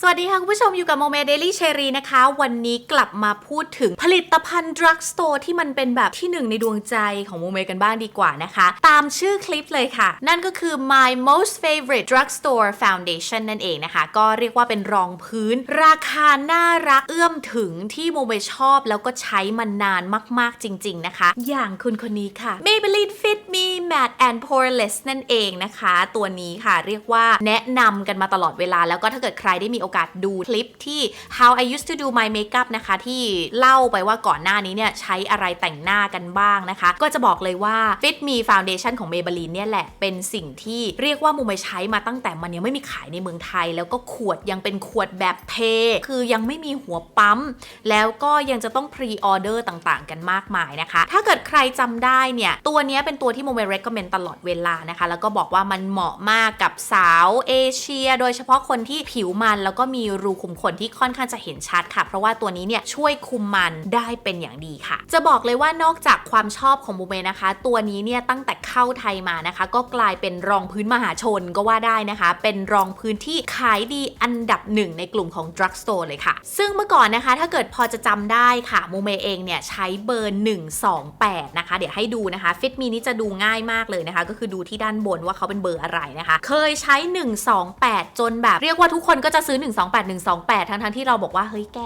สวัสดีค่ะ คุณผู้ชมอยู่กับโมเมเดลี่เชรีนะคะ วันนี้กลับมาพูดถึงผลิตภัณฑ์ดรักสโตร์ที่มันเป็นแบบที่หนึ่งในดวงใจของโมเมกันบ้างดีกว่านะคะ ตามชื่อคลิปเลยค่ะ นั่นก็คือ my most favorite drugstore foundation นั่นเองนะคะ ก็เรียกว่าเป็นรองพื้น ราคาน่ารักเอื้อมถึงที่โมเมชอบ แล้วก็ใช้มานานมากๆจริง ๆนะคะ อย่างคุณคนนี้ค่ะ Maybelline Fit Me Matte and Poreless นั่นเองนะคะ ตัวนี้ค่ะเรียกว่าแนะนำกันมาตลอดเวลาแล้วก็ถ้าเกิดใครได้มีโอกาสดูคลิปที่ How I used to do my makeup นะคะ ที่เล่าไปว่าก่อนหน้านี้เนี่ยใช้อะไรแต่งหน้ากันบ้างนะคะ ก็จะบอกเลยว่า Fit Me Foundation ของ Maybelline เนี่ยแหละเป็นสิ่งที่เรียกว่ามูไม่ใช้มาตั้งแต่มันยังไม่มีขายในเมืองไทย แล้วก็ขวดยังเป็นขวดแบบเพคือยังไม่มีหัวปั๊ม แล้วก็ยังจะต้องพรีออเดอร์ต่างๆ กันมากมายนะคะ ถ้าเกิดใครจำได้เนี่ย ตัวนี้เป็นตัวที่โมเม recommend ตลอดเวลานะคะ แล้วก็บอกว่ามันเหมาะมากกับสาวเอเชีย โดยเฉพาะคนที่ผิวมันแล้วก็มีรูขุมขนที่ค่อนข้างจะเห็นชัดค่ะ เพราะว่าตัวนี้เนี่ยช่วยคุมมันได้เป็นอย่างดีค่ะ จะบอกเลยว่านอกจากความชอบของโมเมนะคะ ตัวนี้เนี่ยตั้งแต่เข้าไทยมานะคะ ก็กลายเป็นรองพื้นมหาชนก็ว่าได้นะคะ เป็นรองพื้นที่ขายดีอันดับหนึ่งในกลุ่มของ drugstore เลยค่ะ ซึ่งเมื่อก่อนนะคะ ถ้าเกิดพอจะจำได้ค่ะโมเมเองเนี่ยใช้เบอร์ 128 นะคะ เดี๋ยวให้ดูนะคะฟิตมีนี้จะดูง่ายมากเลยนะคะ ก็คือดูที่ด้านบนว่าเขาเป็นเบอร์อะไรนะคะ เคยใช้ 128 จนแบบเรียกว่าทุกคนก็จะซื้อ128 128 ทั้งๆที่เราบอกว่าเฮ้ยแก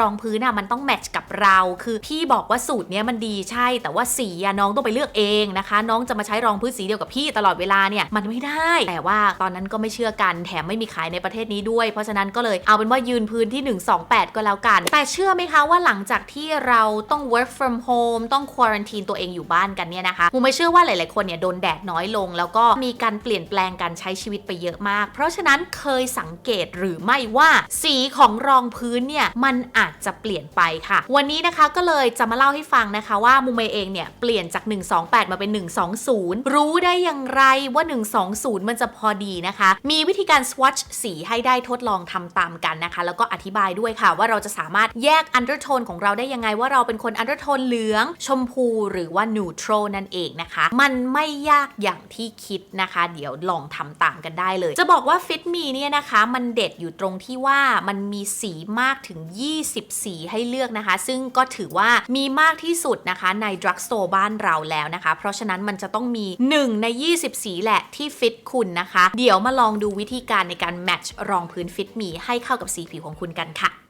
รองพื้นอะมันต้องแมทช์กับเรา คือพี่บอกว่าสูตรเนี้ยมันดีใช่ แต่ว่าสีอะน้องต้องไปเลือกเองนะคะ น้องจะมาใช้รองพื้นสีเดียวกับพี่ตลอดเวลาเนี่ยมันไม่ได้ แต่ว่าตอนนั้นก็ไม่เชื่อกันแถมไม่มีขายในประเทศนี้ด้วย เพราะฉะนั้นก็เลยเอาเป็นว่ายืนพื้นที่ 128 ก็แล้วกัน แต่เชื่อไหมคะว่าหลังจากที่เราต้อง work from home ต้อง quarantine ตัวเองอยู่บ้านกันเนี่ยนะคะมูไม่เชื่อว่าหลาย ๆ คนเนี่ยโดนแดดน้อยลง แล้วก็มีการเปลี่ยนแปลงการใช้ชีวิตไปเยอะมาก เพราะฉะนั้นเคยสังเกตหรือไม่ว่าสีของรองพื้นเนี่ยมันอาจจะเปลี่ยนไปค่ะ วันนี้นะคะก็เลยจะมาเล่าให้ฟังนะคะว่ามูเมเองเนี่ยเปลี่ยนจาก 128 มาเป็น 120 รู้ได้อย่างไรว่า 120 มันจะพอดีนะคะ มีวิธีการ swatch สีให้ได้ทดลองทำตามกันนะคะ แล้วก็อธิบายด้วยค่ะ ว่าเราจะสามารถแยก undertone ของเราได้ยังไงว่าเราเป็นคน undertone เหลือง ชมพูหรือว่า neutral นั่นเองนะคะ มันไม่ยากอย่างที่คิดนะคะ เดี๋ยวลองทำตามกันได้เลย จะบอกว่า Fit Me เนี่ยนะคะ มันเด็ดอยู่ตรงที่ว่ามันมีสีมากถึง 20 สีให้เลือกนะคะ ซึ่งก็ถือว่ามีมากที่สุดนะคะในดรักสโตร์บ้านเราแล้วนะคะ เพราะฉะนั้นมันจะต้องมี 1 ใน 20 สีแหละที่ฟิตคุณนะคะ เดี๋ยวมาลองดูวิธีการในการแมทช์รองพื้นฟิตมีให้เข้ากับสีผิวของคุณกันค่ะ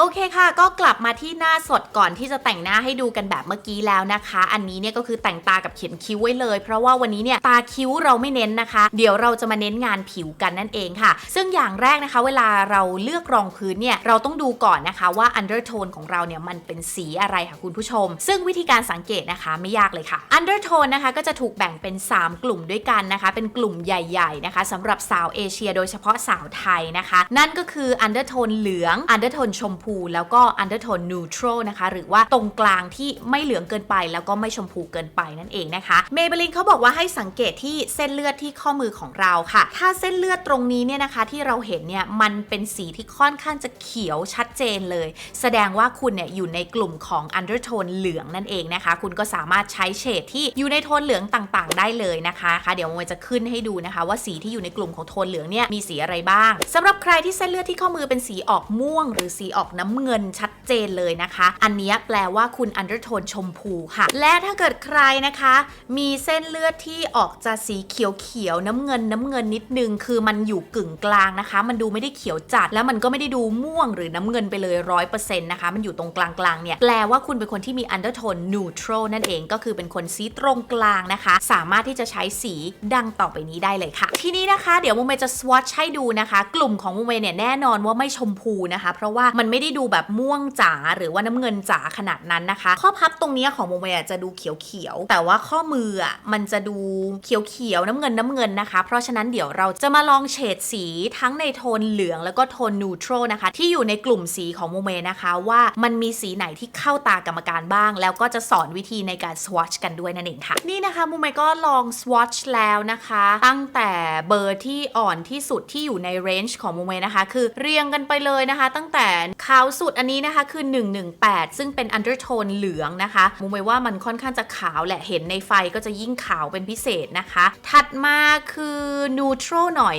โอเคค่ะ ก็กลับมาที่หน้าสดก่อนที่จะแต่งหน้าให้ดูกันแบบเมื่อกี้แล้วนะคะ อันนี้เนี่ยก็คือแต่งตากับเขียนคิ้วไว้เลย เพราะว่าวันนี้เนี่ยตาคิ้วเราไม่เน้นนะคะ เดี๋ยวเราจะมาเน้นงานผิวกันนั่นเองค่ะ ซึ่งอย่างแรกนะคะ เวลาเราเลือกรองพื้นเนี่ยเราต้องดูก่อนนะคะว่า undertone ของเราเนี่ยมันเป็นสีอะไรค่ะคุณผู้ชม ซึ่งวิธีการสังเกตนะคะไม่ยากเลยค่ะ undertone นนะคะก็จะถูกแบ่งเป็น 3 กลุ่มด้วยกันนะคะ เป็นกลุ่มใหญ่ๆนะคะสำหรับสาวเอเชีย โดยเฉพาะสาวไทยนะคะ นั่นก็คือ undertone เหลือง undertone ชมพูแล้วก็ undertone neutral นะคะ หรือว่าตรงกลางที่ไม่เหลืองเกินไป แล้วก็ไม่ชมพูเกินไปนั่นเองนะคะ Maybelline เขาบอกว่าให้สังเกตที่เส้นเลือดที่ข้อมือของเราค่ะ ถ้าเส้นเลือดตรงนี้เนี่ยนะคะ ที่เราเห็นเนี่ยมันเป็นสีที่ค่อนข้างจะเขียวชัดเจนเลย แสดงว่าคุณเนี่ยอยู่ในกลุ่มของ undertone เหลืองนั่นเองนะคะ คุณก็สามารถใช้เฉดที่อยู่ในโทนเหลืองต่างๆ ได้เลยนะคะคะเดี๋ยวมันจะขึ้นให้ดูนะคะ ว่าสีที่อยู่ในกลุ่มของโทนเหลืองเนี่ยมีสีอะไรบ้างสำหรับใครที่เส้นเลือดที่ข้อมือเป็นสีออกม่วง หรือสีออกน้ำเงินชัดเจนเลยนะคะ อันนี้แปลว่าคุณ undertone ชมพูค่ะ และถ้าเกิดใครนะคะ มีเส้นเลือดที่ออกจะสีเขียวๆน้ำเงินน้ำเงินนิดนึง คือมันอยู่กึ่งกลางนะคะ มันดูไม่ได้เขียวจัด แล้วมันก็ไม่ได้ดูม่วงหรือน้ำเงินไปเลยร้อยเปอร์เซ็นต์นะคะ มันอยู่ตรงกลางๆเนี่ยแปลว่าคุณเป็นคนที่มี undertone neutral นั่นเองก็คือเป็นคนสีตรงกลางนะคะ สามารถที่จะใช้สีดังต่อไปนี้ได้เลยค่ะ ทีนี้นะคะ เดี๋ยวโมเมจะ swatch ให้ดูนะคะ กลุ่มของโมเมเนี่ยแน่นอนว่าไม่ชมพูนะคะ เพราะว่ามันไม่ได้ดูแบบม่วงจ๋าหรือว่าน้ำเงินจ๋าขนาดนั้นนะคะ ข้อพับตรงนี้ของโมเมจะดูเขียวๆแต่ว่าข้อมืออะมันจะดูเขียวๆน้ำเงินน้ำเงินนะคะ เพราะฉะนั้นเดี๋ยวเราจะมาลองเฉดสีทั้งในโทนเหลืองแล้วก็โทนนูโตรนะคะ ที่อยู่ในกลุ่มสีของโมเมนะคะว่ามันมีสีไหนที่เข้าตากรรมการบ้าง แล้วก็จะสอนวิธีในการ swatch กันด้วยนั่นเองค่ะ นี่นะคะโมเมก็ลอง swatch แล้วนะคะ ตั้งแต่เบอร์ที่อ่อนที่สุดที่อยู่ใน range ของโมเมนะคะ คือเรียงกันไปเลยนะคะ ตั้งแต่ขาวสุดอันนี้นะคะคือ 118 ซึ่งเป็น undertone เหลืองนะคะมุมไว้ว่ามันค่อนข้างจะขาวแหละเห็นในไฟก็จะยิ่งขาวเป็นพิเศษนะคะ ถัดมาคือ neutral หน่อย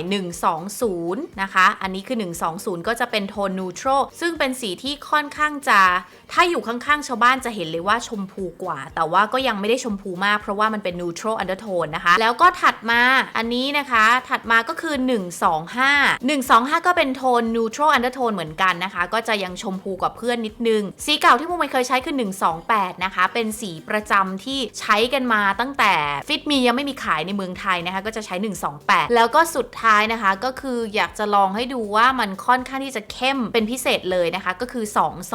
120 นะคะ อันนี้คือ 120 ก็จะเป็นโทน neutral ซึ่งเป็นสีที่ค่อนข้างจะถ้าอยู่ข้างๆ ชาวบ้านจะเห็นเลยว่าชมพูกว่า แต่ว่าก็ยังไม่ได้ชมพูมากเพราะว่ามันเป็น neutral undertone นะคะ แล้วก็ถัดมาอันนี้นะคะ ถัดมาก็คือ 125 125 ก็เป็นโทน neutral undertone เหมือนกันนะคะ ก็จะยังชมพูกว่าเพื่อนนิดนึง สีเก่าที่มุมเคยใช้คือ 128 นะคะ เป็นสีประจำที่ใช้กันมาตั้งแต่ฟิตมียังไม่มีขายในเมืองไทยนะคะ ก็จะใช้ 128 แล้วก็สุดท้ายนะคะ ก็คืออยากจะลองให้ดูว่ามันค่อนข้างที่จะเข้มเป็นพิเศษเลยนะคะ ก็คือ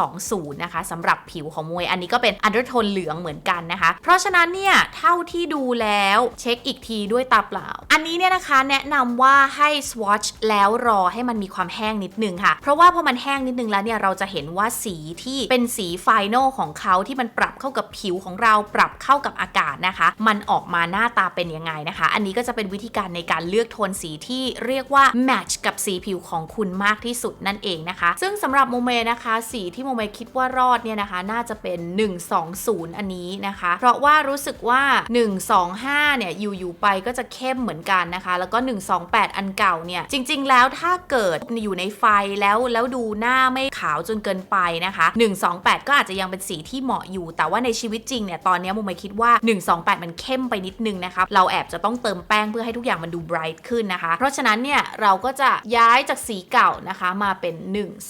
220 นะคะสำหรับผิวของมวย อันนี้ก็เป็น undertone เหลืองเหมือนกันนะคะ เพราะฉะนั้นเนี่ย เท่าที่ดูแล้วเช็คอีกทีด้วยตาเปล่า อันนี้เนี่ยนะคะแนะนำว่าให้ swatch แล้วรอให้มันมีความแห้งนิดนึงค่ะ เพราะว่าพอมันแห้งนิดนึงแล้วเนี่ยเราจะเห็นว่าสีที่เป็นสีไฟนอลของเขาที่มันปรับเข้ากับผิวของเราปรับเข้ากับอากาศนะคะ มันออกมาหน้าตาเป็นยังไงนะคะ อันนี้ก็จะเป็นวิธีการในการเลือกโทนสีที่เรียกว่า match กับสีผิวของคุณมากที่สุดนั่นเองนะคะ ซึ่งสำหรับโมเมนะคะ สีที่โมเมคิดว่ารอดเนี่ยนะคะ น่าจะเป็น 120 อันนี้นะคะ เพราะว่ารู้สึกว่า 125 เนี่ยอยู่ๆไปก็จะเข้มเหมือนกันนะคะ แล้วก็ 128 อันเก่าเนี่ยจริง ๆ แล้วถ้าเกิดอยู่ในไฟแล้วแล้วดูหน้าไม่ขาวจนเกินไปนะคะ 128 ก็อาจจะยังเป็นสีที่เหมาะอยู่ แต่ว่าในชีวิตจริงเนี่ยตอนนี้โมเมคิดว่า 128 มันเข้มไปนิดนึงนะคะเราแอบจะต้องเติมแป้งเพื่อให้ทุกอย่างมันดูไบรท์ขึ้นนะคะ เพราะฉะนั้นเนี่ยเราก็จะย้ายจากสีเก่านะคะมาเป็น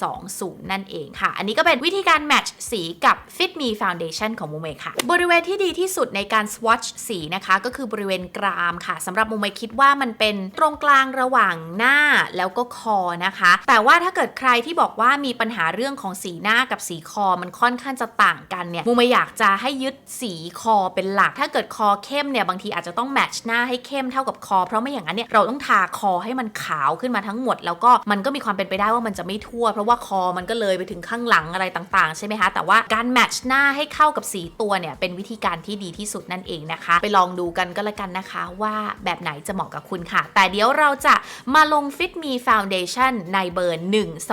120 นั่นเองค่ะ อันนี้ก็เป็นวิธีการแมทช์สีกับ Fit Me Foundation ของโมเมค่ะ บริเวณที่ดีที่สุดในการ swatch สีนะคะ ก็คือบริเวณกรามค่ะสำหรับโมเมคิดว่ามันเป็นตรงกลางระหว่างหน้าแล้วก็คอนะคะ แต่ว่าถ้าเกิดใครที่บอกว่ามีปัญหาเรื่องของสีหน้ากับสีคอมันค่อนข้างจะต่างกันเนี่ยโมเมอยากจะให้ยึดสีคอเป็นหลัก ถ้าเกิดคอเข้มเนี่ยบางทีอาจจะต้องแมทช์หน้าให้เข้มเท่ากับคอ เพราะไม่อย่างนั้นเนี่ยเราต้องทาคอให้มันขาวขึ้นมาทั้งหมด แล้วก็มันก็มีความเป็นไปได้ว่ามันจะไม่ทั่ว เพราะว่าคอมันก็เลยไปถึงข้างหลังอะไรต่างๆ ใช่ไหมคะแต่ว่าการแมทช์หน้าให้เข้ากับสีตัวเนี่ยเป็นวิธีการที่ดีที่สุดนั่นเองนะคะ ไปลองดูกันก็แล้วกันนะคะว่าแบบไหนจะเหมาะกับคุณค่ะ แต่เดี๋ยวเราจะมาลง Fit Me Foundation ในเบอร์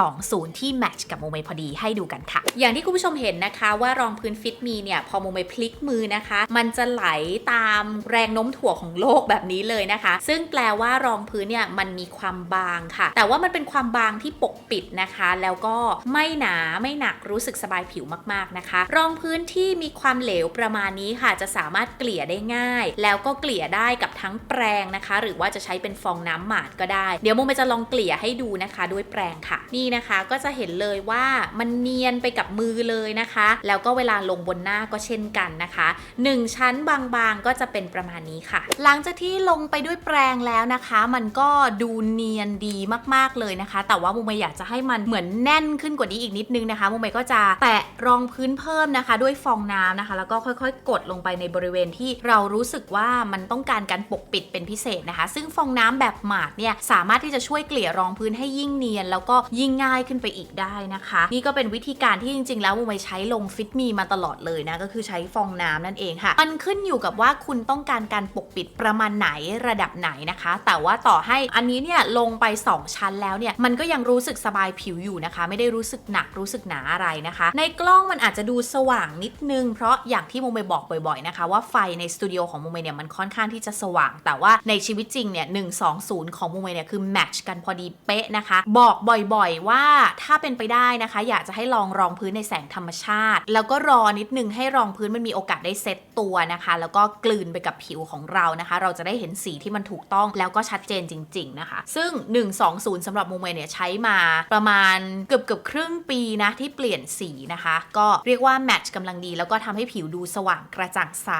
120 ที่แมทช์กับโมเมพอดีให้ดูกันค่ะ อย่างที่คุณผู้ชมเห็นนะคะว่ารองพื้น Fit Me เนี่ยพอโมเมพลิกมือนะคะ มันจะไหลตามแรงโน้มถ่วงของโลกแบบนี้เลยนะคะ ซึ่งแปลว่ารองพื้นเนี่ยมันมีความบางค่ะ แต่ว่ามันเป็นความบางที่ปกปิดนะคะ แล้วก็ไม่หนาไม่หนักรู้สึกสบายผิวมากๆนะคะ รองพื้นที่มีความเหลวประมาณนี้ค่ะ จะสามารถเกลี่ยได้ง่าย แล้วก็เกลี่ยได้กับทั้งแปรงนะคะ หรือว่าจะใช้เป็นฟองน้ำหมาดก็ได้ เดี๋ยวโมเมจะลองเกลี่ยให้ดูนะคะ ด้วยแปรงค่ะ นี่นะคะก็จะเห็นเลยว่ามันเนียนไปกับมือเลยนะคะ แล้วก็เวลาลงบนหน้าก็เช่นกันนะคะ 1 ชั้นบางๆก็จะเป็นประมาณนี้ค่ะ หลังจากที่ลงไปด้วยแปรงแล้วนะคะ มันก็ดูเนียนดีมากๆเลยนะคะ แต่ว่าโมเมอยากจะให้มันเหมือนแน่นขึ้นกว่านี้อีกนิดนึงนะคะโมเมก็จะแตะรองพื้นเพิ่มนะคะ ด้วยฟองน้ำนะคะ แล้วก็ค่อยๆ กดลงไปในบริเวณที่เรารู้สึกว่ามันต้องการการปกปิดเป็นพิเศษนะคะ ซึ่งฟองน้ำแบบหมาดเนี่ยสามารถที่จะช่วยเกลี่ยรองพื้นให้ยิ่งเนียน แล้วก็ยิ่งง่ายขึ้นไปอีกได้นะคะนี่ก็เป็นวิธีการที่จริง ๆ แล้วโมเมใช้ลงฟิตมีมาตลอดเลยนะก็คือใช้ฟองน้ำนั่นเองค่ะ มันขึ้นอยู่กับว่าคุณต้องการการปกปิดประมาณไหนระดับไหนนะคะ แต่ว่าต่อให้อันนี้เนี่ยลงไป 2 ชั้นแล้วเนี่ยมันก็ยังรู้สึกสบายผิวอยู่นะคะ ไม่ได้รู้สึกหนักรู้สึกหนาอะไรนะคะ ในกล้องมันอาจจะดูสว่างนิดนึง เพราะอย่างที่โมเมบอกบ่อยๆนะคะว่าไฟในสตูดิโอของโมเมเนี่ยมันค่อนข้างที่จะสว่าง แต่ว่าในชีวิตจริงเนี่ย120ของโมเมเนี่ยคือแมทช์กันพอดีเป๊ะนะคะ บอกบ่อยๆว่าถ้าเป็นไปได้นะคะ อยากจะให้ลองรองพื้นในแสงธรรมชาติ แล้วก็รอนิดนึงให้รองพื้นมันมีโอกาสได้เซ็ตตัวนะคะ แล้วก็กลืนไปกับผิวของเรานะคะ เราจะได้เห็นสีที่มันถูกต้องแล้วก็ชัดเจนจริง ๆ นะคะ ซึ่ง 120สำหรับโมเมเนี่ยใช้มาประมาณเกือบเกือบครึ่งปีนะที่เปลี่ยนสีนะคะ ก็เรียกว่าแมทช์กำลังดีแล้วก็ทำให้ผิวดูสว่างกระจ่างใส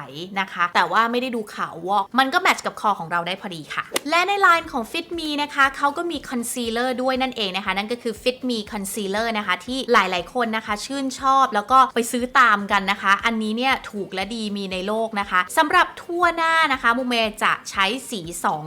นะคะ แต่ว่าไม่ได้ดูขาววอกมันก็แมทช์กับคอของเราได้พอดีค่ะ และในไลน์ของ Fit Me นะคะเขาก็มีคอนซีลเลอร์ด้วยนั่นเองนะคะ นั่นก็คือ Fit Me Concealer นะคะที่หลายๆคนนะคะ ชื่นชอบแล้วก็ไปซื้อตามกันนะคะ อันนี้เนี่ยถูกและดีมีในโลกนะคะสำหรับทั่วหน้านะคะมูเมจะใช้สี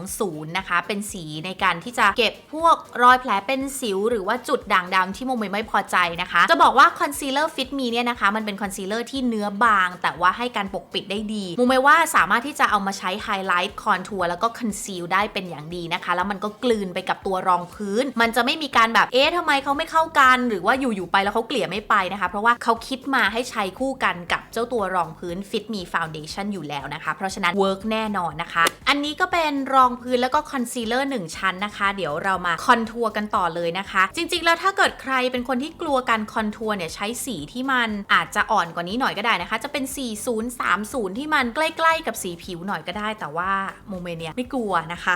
20 นะคะ เป็นสีในการที่จะเก็บพวกรอยแผลเป็นสิว หรือว่าจุดด่างดำที่โมเมไม่พอใจนะคะ จะบอกว่าคอนซีลเลอร์ Fit Me เนี่ยนะคะ มันเป็นคอนซีลเลอร์ที่เนื้อบาง แต่ว่าให้การปกปิดได้ดีมูเมว่าสามารถที่จะเอามาใช้ไฮไลท์คอนทัวร์แล้วก็คอนซีลได้เป็นอย่างดีนะคะ แล้วมันก็กลืนไปกับตัวรองพื้น มันจะไม่มีการแบบเอ๊ะทำไมเขาไม่เข้ากันหรือว่าอยู่ๆไปแล้วเขาเกลี่ยไม่ไปนะคะ เพราะว่าเขาคิดมาให้ใช้คู่กันกับเจ้าตัวรองพื้น Fit Me Foundation อยู่แล้วนะคะ เพราะฉะนั้นเวิร์กแน่นอนนะคะ อันนี้ก็เป็นรองพื้นแล้วก็คอนซีลเลอร์1ชั้นนะคะ เดี๋ยวเรามาคอนทัวร์กันต่อเลยนะคะ จริง ๆ แล้วถ้าเกิดใครเป็นคนที่กลัวการคอนทัวร์เนี่ยใช้สีที่มันอาจจะอ่อนกว่านี้หน่อยก็ได้นะคะ จะเป็น 4030 ที่มันใกล้ ๆ กับสีผิวหน่อยก็ได้ แต่ว่าโมเมเนียไม่กลัวนะคะ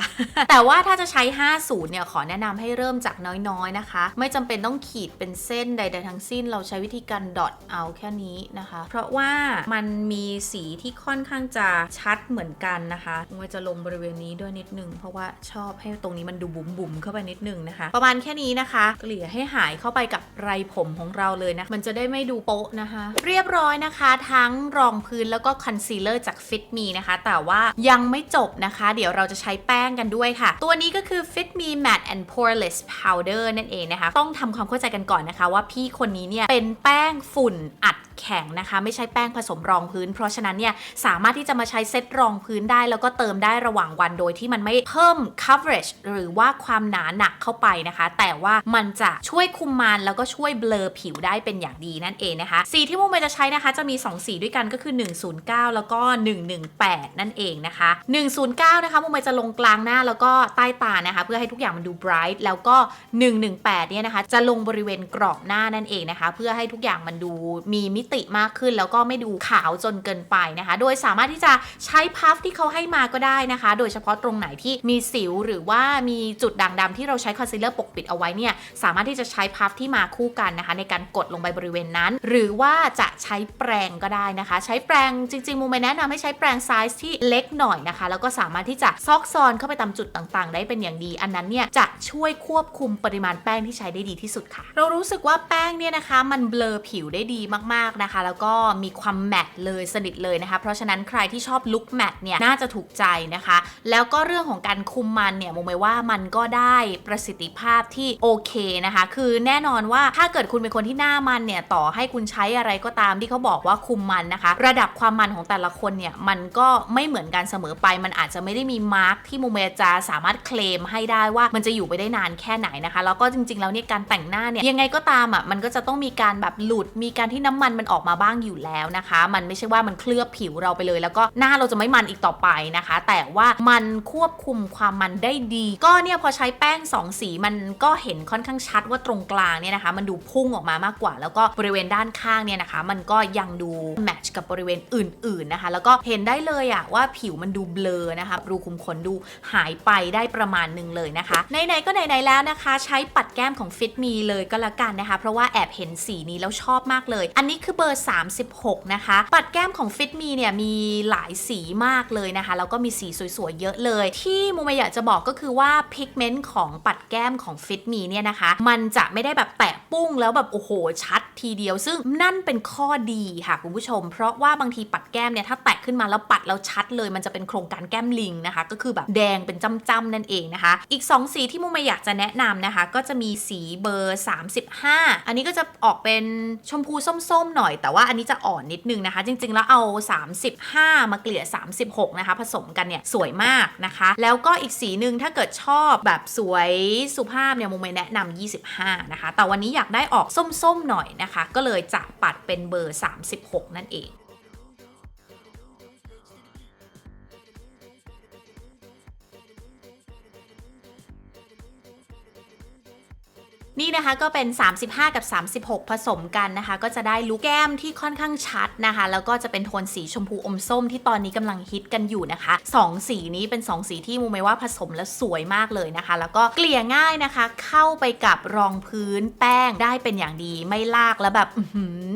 แต่ว่าถ้าจะใช้ 50เนี่ยขอแนะนำให้เริ่มจากน้อยๆนะคะ ไม่จำเป็นต้องขีดเป็นเส้นใด ๆ ทั้งสิ้น เราใช้วิธีการดอทเอาแค่นี้นะคะ เพราะว่ามันมีสีที่ค่อนข้างจะชัดเหมือนกันนะคะมันจะลงบริเวณนี้ด้วยนิดนึง เพราะว่าชอบให้ตรงนี้มันดูบุ๋มๆเข้าไปนิดนึงนะคะ ประมาณแค่นี้นะคะ เกลี่ยให้หายเข้าไปกับไรผมของเราเลยนะ มันจะได้ไม่ดูโป๊ะนะคะ เรียบร้อยนะคะ ทั้งรองพื้นแล้วก็คอนซีลเลอร์จาก Fit Me นะคะ แต่ว่ายังไม่จบนะคะ เดี๋ยวเราจะใช้แป้งกันด้วยค่ะ ตัวนี้ก็คือ Fit Me Matte and Poreless Powder นั่นเองนะคะ ต้องทำความเข้าใจกันก่อนนะคะว่าพี่คนนี้เนี่ยเป็นแป้งฝุ่นอัด แข็งนะคะ ไม่ใช่แป้งผสมรองพื้น เพราะฉะนั้นเนี่ยสามารถที่จะมาใช้เซตรองพื้นได้ แล้วก็เติมได้ระหว่างวันโดยที่มันไม่เพิ่ม coverage หรือว่าความหนาหนักเข้าไปนะคะ แต่ว่ามันจะช่วยคุมมันแล้วก็ช่วยเบลอผิวได้เป็นอย่างดีนั่นเองนะคะ สีที่มุมเมย์จะใช้นะคะ จะมี 2 สีด้วยกันก็คือ 109 แล้วก็ 118 นั่นเองนะคะ 109 นะคะมุมเมย์จะลงกลางหน้าแล้วก็ใต้ตานะคะ เพื่อให้ทุกอย่างมันดู bright แล้วก็ 118 เนี่ยนะคะ จะลงบริเวณกรอบหน้านั่นเองนะคะ เพื่อให้ทุกอย่างมันดูมีมิติมากขึ้น แล้วก็ไม่ดูขาวจนเกินไปนะคะ โดยสามารถที่จะใช้พัฟที่เขาให้มาก็ได้นะคะ โดยเฉพาะตรงไหนที่มีสิวหรือว่ามีจุดด่างดำที่เราใช้คอนซีลเลอร์ปกปิดเอาไว้เนี่ยสามารถที่จะใช้พัฟที่มาคู่กันนะคะ ในการกดลงไปบริเวณนั้น หรือว่าจะใช้แปรงก็ได้นะคะ ใช้แปรงจริงๆมูไม่แนะนำให้ใช้แปรงไซส์ที่เล็กหน่อยนะคะ แล้วก็สามารถที่จะซอกซอนเข้าไปตามจุดต่างๆ ได้เป็นอย่างดี อันนั้นเนี่ยจะช่วยควบคุมปริมาณแป้งที่ใช้ได้ดีที่สุดค่ะ เรารู้สึกว่าแป้งเนี่ยนะคะ มันเบลอผิวได้ดีมากๆนะคะ แล้วก็มีความแมตต์เลยสนิทเลยนะคะ เพราะฉะนั้นใครที่ชอบลุคแมตต์เนี่ยน่าจะถูกใจนะคะ แล้วก็เรื่องของการคุมมันเนี่ยมุมไมว่ามันก็ได้ประสิทธิภาพที่โอเคนะคะ คือแน่นอนว่าถ้าเกิดคุณเป็นคนที่หน้ามันเนี่ยต่อให้คุณใช้อะไรก็ตามที่เขาบอกว่าคุมมันนะคะ ระดับความมันของแต่ละคนเนี่ยมันก็ไม่เหมือนกันเสมอไป มันอาจจะไม่ได้มีมาร์กที่มุมเมจะสามารถเคลมให้ได้ว่ามันจะอยู่ไปได้นานแค่ไหนนะคะ แล้วก็จริงๆ แล้วเนี่ยการแต่งหน้าเนี่ยยังไงก็ตามอะมันก็จะต้องมีการแบบหลุดมีการที่น้ำมันมันออกมาบ้างอยู่แล้วนะคะ มันไม่ใช่ว่ามันเคลือบผิวเราไปเลย แล้วก็หน้าเราจะไม่มันอีกต่อไปนะคะ แต่ว่ามันควบคุมความมันได้ดี ก็เนี่ยพอใช้แป้งสองสีมันก็เห็นค่อนข้างชัดว่าตรงกลางเนี่ยนะคะ มันดูพุ่งออกมามากกว่า แล้วก็บริเวณด้านข้างเนี่ยนะคะ มันก็ยังดูแมทช์กับบริเวณอื่น ๆนะคะ แล้วก็เห็นได้เลยอะว่าผิวมันดูเบลอนะคะรูขุมขนดูหายไปได้ประมาณหนึ่งเลยนะคะไหนๆก็ไหนๆแล้วนะคะ ใช้ปัดแก้มของ Fit Me เลยก็แล้วกันนะคะ เพราะว่าแอบเห็นสีนี้แล้วชอบมากเลย อันนี้คือือเบอร์ 36 นะคะ ปัดแก้มของ Fit Me เนี่ยมีหลายสีมากเลยนะคะ แล้วก็มีสีสวยๆ เยอะเลย ที่มูมอยากจะบอกก็คือว่าพิกเมนต์ของปัดแก้มของ Fit Me เนี่ยนะคะ มันจะไม่ได้แบบแตะปุ้งแล้วแบบโอ้โห ชัดทีเดียว ซึ่งนั่นเป็นข้อดีค่ะคุณผู้ชม เพราะว่าบางทีปัดแก้มเนี่ยถ้าแตะขึ้นมาแล้วปัดแล้วชัดเลย มันจะเป็นโครงการแก้มลิงนะคะ ก็คือแบบแดงเป็นจ้ำๆนั่นเองนะคะ อีก 2 สีที่มูมอยากจะแนะนำนะคะ ก็จะมีสีเบอร์ 35 อันนี้ก็จะออกเป็นชมพูส้มๆหน่อย แต่ว่าอันนี้จะอ่อนนิดนึงนะคะ จริง ๆ แล้วเอา 35 มาเกลี่ย 36 นะคะ ผสมกันเนี่ยสวยมากนะคะ แล้วก็อีกสีหนึ่งถ้าเกิดชอบแบบสวยสุภาพเนี่ยมูไม่แนะนำ25 นะคะ แต่วันนี้อยากได้ออกส้มๆหน่อยนะคะ ก็เลยจะปัดเป็นเบอร์ 36 นั่นเอง นี่นะคะก็เป็น 35 กับ 36 ผสมกันนะคะ ก็จะได้ลุกแก้มที่ค่อนข้างชัดนะคะ แล้วก็จะเป็นโทนสีชมพูอมส้มที่ตอนนี้กำลังฮิตกันอยู่นะคะ 2 สีนี้เป็น 2 สีที่มูไม่ว่าผสมแล้วสวยมากเลยนะคะ แล้วก็เกลี่ยง่ายนะคะ เข้าไปกับรองพื้นแป้งได้เป็นอย่างดีไม่ลากแล้วแบบ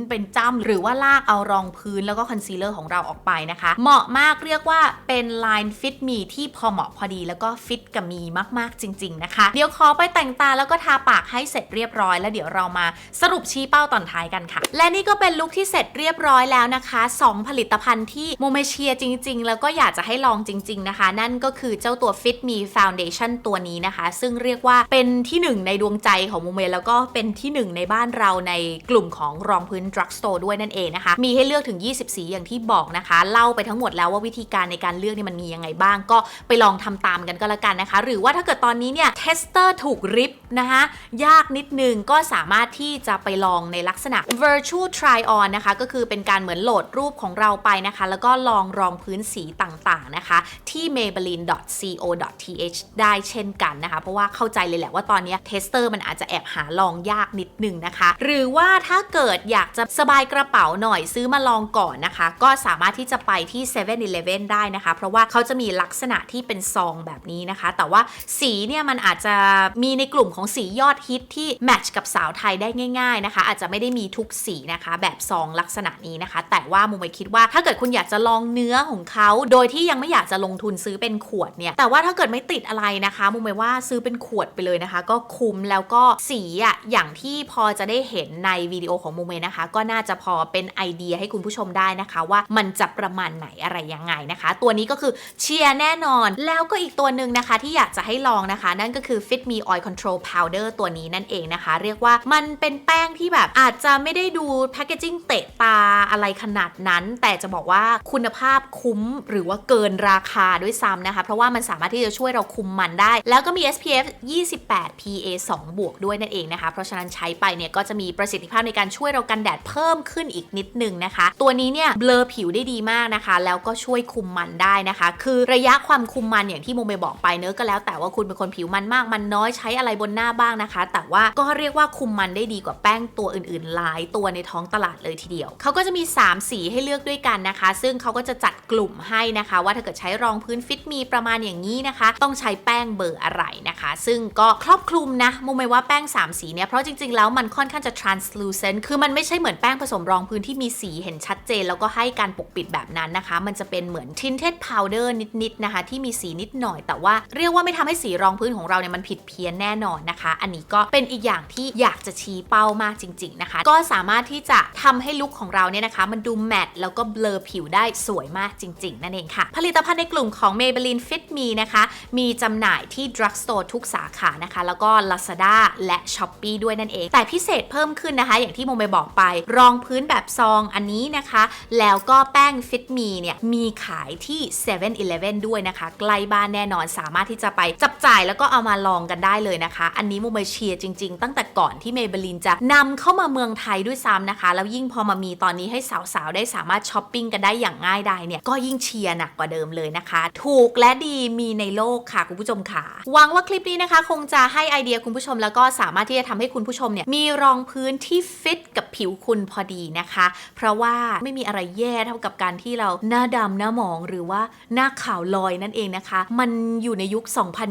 เป็นจ้ำหรือว่าลากเอารองพื้นแล้วก็คอนซีลเลอร์ของเราออกไปนะคะ เหมาะมากเรียกว่าเป็นไลน์ฟิตมีที่พอเหมาะพอดีแล้วก็ฟิตกับมีมากๆจริง ๆ นะคะ เดี๋ยวขอไปแต่งตาแล้วก็ทาปากให้เสร็จเรียบร้อย แล้วเดี๋ยวเรามาสรุปชี้เป้าตอนท้ายกันค่ะ และนี่ก็เป็นลุคที่เสร็จเรียบร้อยแล้วนะคะ 2 ผลิตภัณฑ์ที่โมเมเชียจริง ๆ แล้วก็อยากจะให้ลองจริง ๆ นะคะ นั่นก็คือเจ้าตัว Fit Me Foundation ตัวนี้นะคะ ซึ่งเรียกว่าเป็นที่หนึ่งในดวงใจของโมเมแล้วก็เป็นที่หนึ่งในบ้านเราในกลุ่มของรองพื้น Drug Store ด้วยนั่นเองนะคะ มีให้เลือกถึง 20 สีอย่างที่บอกนะคะ เล่าไปทั้งหมดแล้วว่าวิธีการในการเลือกเนี่ยมันมียังไงบ้าง ก็ไปลองทำตามกันก็แล้วกันนะคะ หรือว่าถ้าเกิดตอนนี้เนี่ยเทสเตอร์ถูกริบนะคะยากนิดนึงก็สามารถที่จะไปลองในลักษณะ virtual try on นะคะ ก็คือเป็นการเหมือนโหลดรูปของเราไปนะคะ แล้วก็ลองรองพื้นสีต่างๆนะคะ ที่ maybelline.co.th ได้เช่นกันนะคะ เพราะว่าเข้าใจเลยแหละว่าตอนนี้เทสเตอร์มันอาจจะแอบหาลองยากนิดนึงนะคะ หรือว่าถ้าเกิดอยากจะสบายกระเป๋าหน่อยซื้อมาลองก่อนนะคะ ก็สามารถที่จะไปที่7 e เ e ่ e อได้นะคะ เพราะว่าเขาจะมีลักษณะที่เป็นซองแบบนี้นะคะ แต่ว่าสีเนี่ยมันอาจจะมีในกลุ่มของสียอดฮิตที่แมทช์กับสาวไทยได้ง่าย ๆนะคะ อาจจะไม่ได้มีทุกสีนะคะ แบบซองลักษณะนี้นะคะ แต่ว่ามุมไปคิดว่าถ้าเกิดคุณอยากจะลองเนื้อของเขาโดยที่ยังไม่อยากจะลงทุนซื้อเป็นขวดเนี่ยแต่ว่าถ้าเกิดไม่ติดอะไรนะคะมุมไปว่าซื้อเป็นขวดไปเลยนะคะ ก็คุ้มแล้วก็สีอะอย่างที่พอจะได้เห็นในวิดีโอของมุมเมนะคะก็น่าจะพอเป็นไอเดียให้คุณผู้ชมได้นะคะ ว่ามันจะประมาณไหนอะไรยังไงนะคะ ตัวนี้ก็คือเชียร์แน่นอน แล้วก็อีกตัวหนึ่งนะคะที่อยากจะให้ลองนะคะ นั่นก็คือ Fit Me Oil Control Powder ตัวนี้นั่นเองนะคะ เรียกว่ามันเป็นแป้งที่แบบอาจจะไม่ได้ดูแพคเกจิ้งเตะตาอะไรขนาดนั้น แต่จะบอกว่าคุณภาพคุ้มหรือว่าเกินราคาด้วยซ้ำนะคะ เพราะว่ามันสามารถที่จะช่วยเราคุมมันได้ แล้วก็มี SPF 28 PA 2 บวกด้วยนั่นเองนะคะ เพราะฉะนั้นใช้ไปเนี่ยก็จะมีประสิทธิภาพในการช่วยเรากันแดดเพิ่มขึ้นอีกนิดนึงนะคะ ตัวนี้เนี่ยเบลอผิวได้ดีมากนะคะ แล้วก็ช่วยคุมมันได้นะคะ คือระยะความคุมมันอย่างที่โมเมบอกไปเนอะก็แล้วแต่ว่าคุณเป็นคนผิวมันมากมันน้อยใช้อะไรบนหน้าบ้างนะคะ แต่ว่าก็เรียกว่าคุมมันได้ดีกว่าแป้งตัวอื่นๆ หลายตัวในท้องตลาดเลยทีเดียว เขาก็จะมี 3 สีให้เลือกด้วยกันนะคะ ซึ่งเขาก็จะจัดกลุ่มให้นะคะ ว่าถ้าเกิดใช้รองพื้นฟิตมีประมาณอย่างนี้นะคะ ต้องใช้แป้งเบอร์อะไรนะคะ ซึ่งก็ครอบคลุมนะโมเมว่าแป้ง 3 สีเนี่ยเพราะจริงๆแล้วมันค่อนข้างจะ translucent คือมันไม่ใช่เหมือนแป้งผสมรองพื้นที่มีสีเห็นชัดเจน แล้วก็ให้การปกปิดแบบนั้นนะคะ มันจะเป็นเหมือน tinted powder นิดๆนะคะ ที่มีสีนิดหน่อย แต่ว่าเรียกว่าไม่ทำให้สีรองพื้นของเราเนี่ยมันผิดเพี้ยนแน่นอนนะคะ อันนี้ก็เป็นอีกอย่างที่อยากจะชี้เป้ามากจริง ๆนะคะ ก็สามารถที่จะทำให้ลุคของเราเนี่ยนะคะ มันดูแมตต์แล้วก็เบลอผิวได้สวยมากจริง ๆ นั่นเองค่ะ ผลิตภัณฑ์ในกลุ่มของ Maybelline Fit Me นะคะ มีจำหน่ายที่ Drugstore ทุกสาขานะคะ แล้วก็ Lazada และ Shopee ด้วยนั่นเอง แต่พิเศษเพิ่มขึ้นนะคะ อย่างที่โมเมบอกไปรองพื้นแบบซองอันนี้นะคะ แล้วก็แป้ง Fit Me เนี่ยมีขายที่7 e เ e ่ e ด้วยนะคะ ใกล้บ้านแน่นอนสามารถที่จะไปจับจ่ายแล้วก็เอามาลองกันได้เลยนะคะ อันนี้โมเมเชียจริง ๆ ตั้งแต่ก่อนที่ Maybelline จะนำเข้ามาเมืองไทยด้วยซ้ำนะคะ แล้วยิ่งพอมามีตอนนี้ให้สาวๆ ได้สามารถช้อปปิ้งกันได้อย่างง่ายดายเนี่ยก็ยิ่งเชียร์หนักกว่าเดิมเลยนะคะ ถูกและดีมีในโลกค่ะคุณผู้ชมค่ะหวังว่าคลิปนี้นะคะ คงจะให้ไอเดียคุณผู้ชมแล้วก็สามารถที่จะทำให้คุณผู้ชมเนี่ยมีรองพื้นที่ฟิตกับผิวคุคุณพอดีนะคะ เพราะว่าไม่มีอะไรแย่เท่ากับการที่เราหน้าดำหน้าหมองหรือว่าหน้าขาวลอยนั่นเองนะคะ มันอยู่ในยุค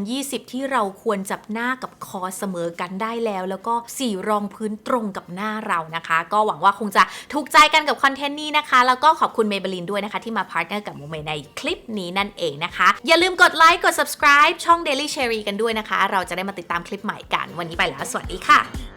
2020 ที่เราควรจับหน้ากับคอเสมอกันได้แล้ว แล้วก็สีรองพื้นตรงกับหน้าเรานะคะ ก็หวังว่าคงจะถูกใจกันกับคอนเทนต์นี้นะคะ แล้วก็ขอบคุณเมเบลินด้วยนะคะ ที่มาพาร์ทเนอร์กับโมเมในคลิปนี้นั่นเองนะคะ อย่าลืมกดไลค์กด subscribe ช่อง Daily Cherry กันด้วยนะคะ เราจะได้มาติดตามคลิปใหม่กันวันนี้ไปแล้ว สวัสดีค่ะ